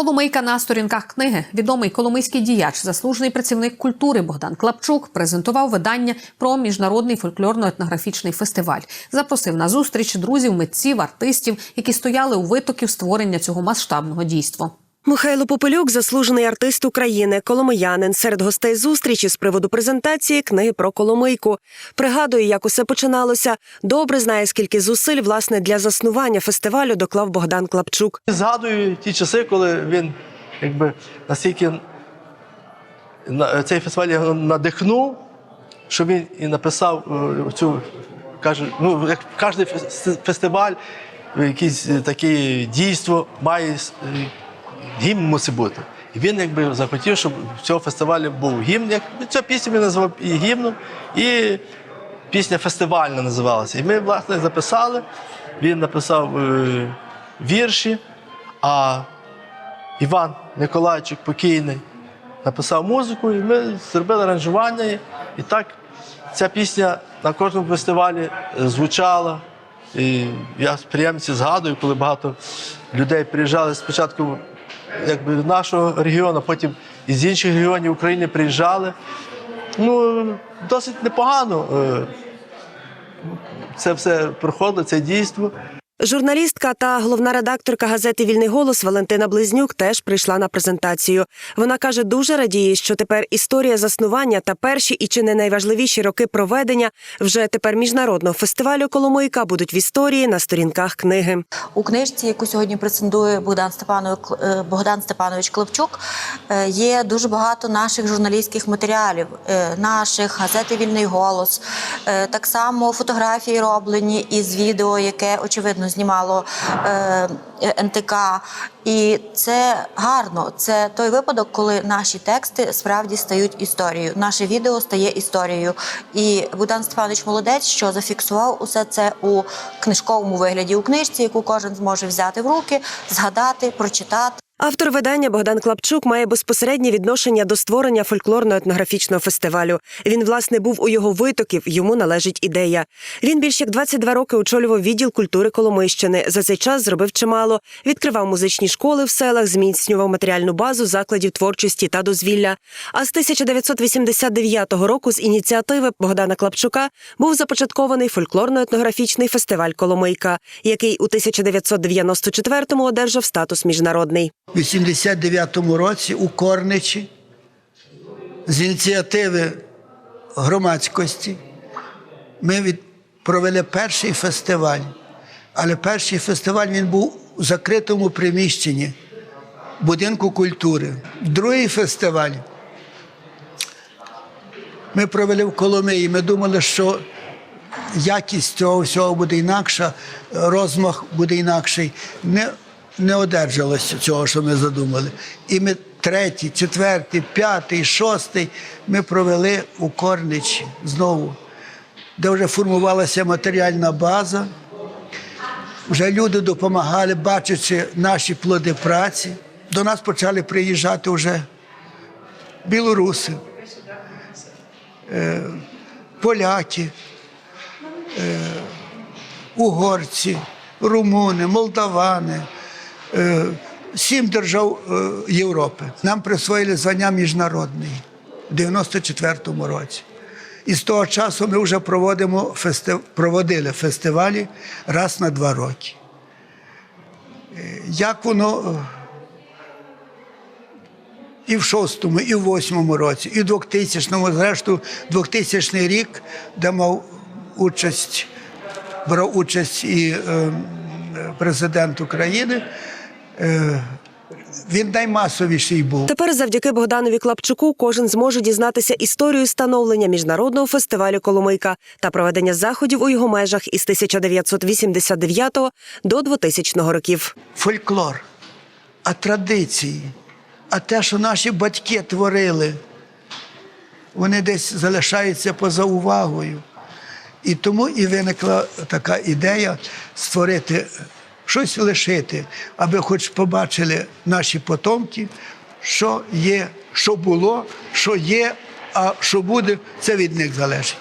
Коломийка на сторінках книги. Відомий коломийський діяч, заслужений працівник культури Богдан Клапчук презентував видання про міжнародний фольклорно-етнографічний фестиваль. Запросив на зустріч друзів, митців, артистів, які стояли у витоків створення цього масштабного дійства. Михайло Попелюк, заслужений артист України, коломиянин. Серед гостей зустрічі з приводу презентації книги про Коломийку. Пригадує, як усе починалося. Добре знає, скільки зусиль власне для заснування фестивалю доклав Богдан Клапчук. Згадую ті часи, коли він якби настільки на- цей фестиваль його надихнув, що він і написав е, цю, каже, ну, як кожен фес- фестиваль, якесь е, таке дійство має е, гімн мусить бути. І він якби захотів, щоб в цього фестивалю був гімн. Як ця пісня він назвав і гімном, і пісня фестивальна називалася. І ми, власне, записали. Він написав е, вірші, а Іван Николайчик покійний написав музику, і ми зробили аранжування. І так ця пісня на кожному фестивалі е, звучала. І я з приємці згадую, коли багато людей приїжджали спочатку якби, нашого регіону, потім із інших регіонів України приїжджали. Ну, досить непогано е, це все проходило, це дійство. Журналістка та головна редакторка газети Вільний голос Валентина Близнюк теж прийшла на презентацію. Вона каже, дуже радіє, що тепер історія заснування та перші і чи не найважливіші роки проведення вже тепер міжнародного фестивалю Коломийка будуть в історії на сторінках книги. У книжці, яку сьогодні презентує Богдан Степанович, е, Богдан Степанович Клопчук, е, є дуже багато наших журналістських матеріалів, е, наших газети Вільний голос, так само фотографії роблені із відео, яке очевидно знімало е, НТК. І це гарно. Це той випадок, коли наші тексти справді стають історією. Наше відео стає історією. І Богдан Степанович молодець, що зафіксував усе це у книжковому вигляді у книжці, яку кожен зможе взяти в руки, згадати, прочитати. Автор видання Богдан Клапчук має безпосереднє відношення до створення фольклорно-етнографічного фестивалю. Він, власне, був у його витоків, йому належить ідея. Він більш як 22 роки очолював відділ культури Коломийщини. За цей час зробив чимало, відкривав музичні школи в селах, зміцнював матеріальну базу закладів творчості та дозвілля. А з 1989 року з ініціативи Богдана Клапчука був започаткований фольклорно-етнографічний фестиваль Коломийка, який у 1994-му одержав статус міжнародний. У 89-му році у Корничі з ініціативи громадськості ми від, провели перший фестиваль. Але перший фестиваль він був у закритому приміщенні будинку культури. Другий фестиваль ми провели в Коломиї. Ми думали, що якість цього всього буде інакша, розмах буде інакший. Не, не одержалося цього, що ми задумали. І ми третій, четвертий, п'ятий, шостий ми провели у Корничі знову, де вже формувалася матеріальна база. Вже люди допомагали, бачачи наші плоди праці. До нас почали приїжджати вже білоруси, е, поляки, угорці, румуни, молдавани, е, сім держав е, Європи. Нам присвоїли звання міжнародний в 94-му році. І з того часу ми вже проводимо фести... проводили фестивалі раз на два роки. Е, Як воно е, і в шостому, і в восьмому році, і в 2000-му, зрештою, 2000 рік, де мав участь, брав участь і е, президент України. Е, він наймасовіший був. Тепер, завдяки Богданові Клапчуку, кожен зможе дізнатися історію становлення міжнародного фестивалю Коломийка та проведення заходів у його межах із 1989 до 2000 років. Фольклор, а традиції, а те, що наші батьки творили, вони десь залишаються поза увагою. І тому і виникла така ідея створити щось лишити, аби хоч побачили наші потомки, що є, що було, що є, а що буде, це від них залежить.